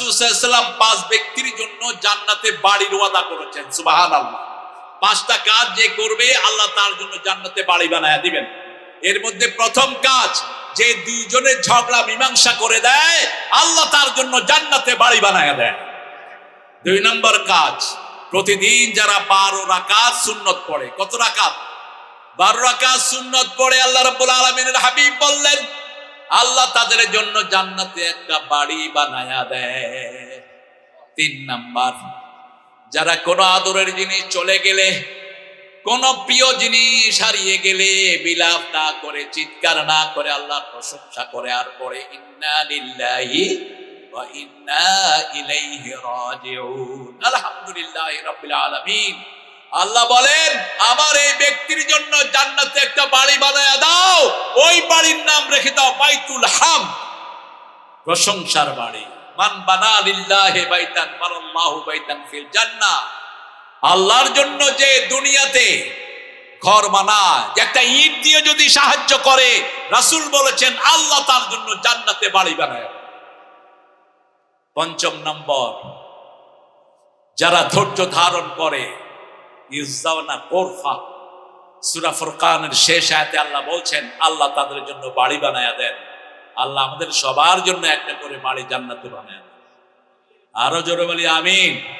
রাসুসাল্লাম পাঁচ ব্যক্তির জন্য জান্নাতে বাড়ির ওয়াদা করেছেন সুবাহান আল্লাহ পাঁচটা কাজ যে করবে, আল্লাহ তার জন্য জান্নাতে বাড়ি বানায় দিবেন। এর মধ্যে প্রথম কাজ, যে দুইজনের ঝগড়া মীমাংসা করে দেয়, আল্লাহ তার জন্য জান্নাতে বাড়ি বানায় দেয় দুই নম্বর কাজ, প্রতিদিন যারা বারো রাকাত সুন্নত পড়ে, কত রাকাত? বারো রাকাত সুন্নত পড়ে আল্লাহ রাব্বুল আলামিনের হাবিব বললেন আল্লাহ তাদের জন্য জান্নাতে একটা বাড়ি বানায়া দেয়। তিন নাম্বার, যারা কোনো আদরের জিনিস চলে গেলে, কোন প্রিয় জিনিস হারিয়ে গেলে বিলাপ না করে, চিৎকার না করে আল্লাহ প্রশংসা করে আর পরে লিল্লাহি আলহামদুলিল্লাহি আলামিন। আল্লাহ বলেন, আমার এই ব্যক্তির জন্য জান্নাতে একটা বাড়ি বানায়া দাও ওই বাড়ির আল্লাহর জন্য যে দুনিয়াতে ঘর বানায় একটা ইট দিয়ে যদি সাহায্য করে, রাসূল বলেছেন, আল্লাহ তার জন্য জান্নাতে বাড়ি বানায়। পঞ্চম নম্বর, যারা ধৈর্য ধারণ করে, ইউজাওনা কোরফা। সূরা ফুরকানের শেষ আয়াতে আল্লাহ বলছেন, আল্লাহ তাদের জন্য বাড়ি বানায় দেন। আল্লাহ আমাদের সবার জন্য একটা করে বাড়ি জান্নাতে বানায় দেন। আরও জোরে বলি, আমিন।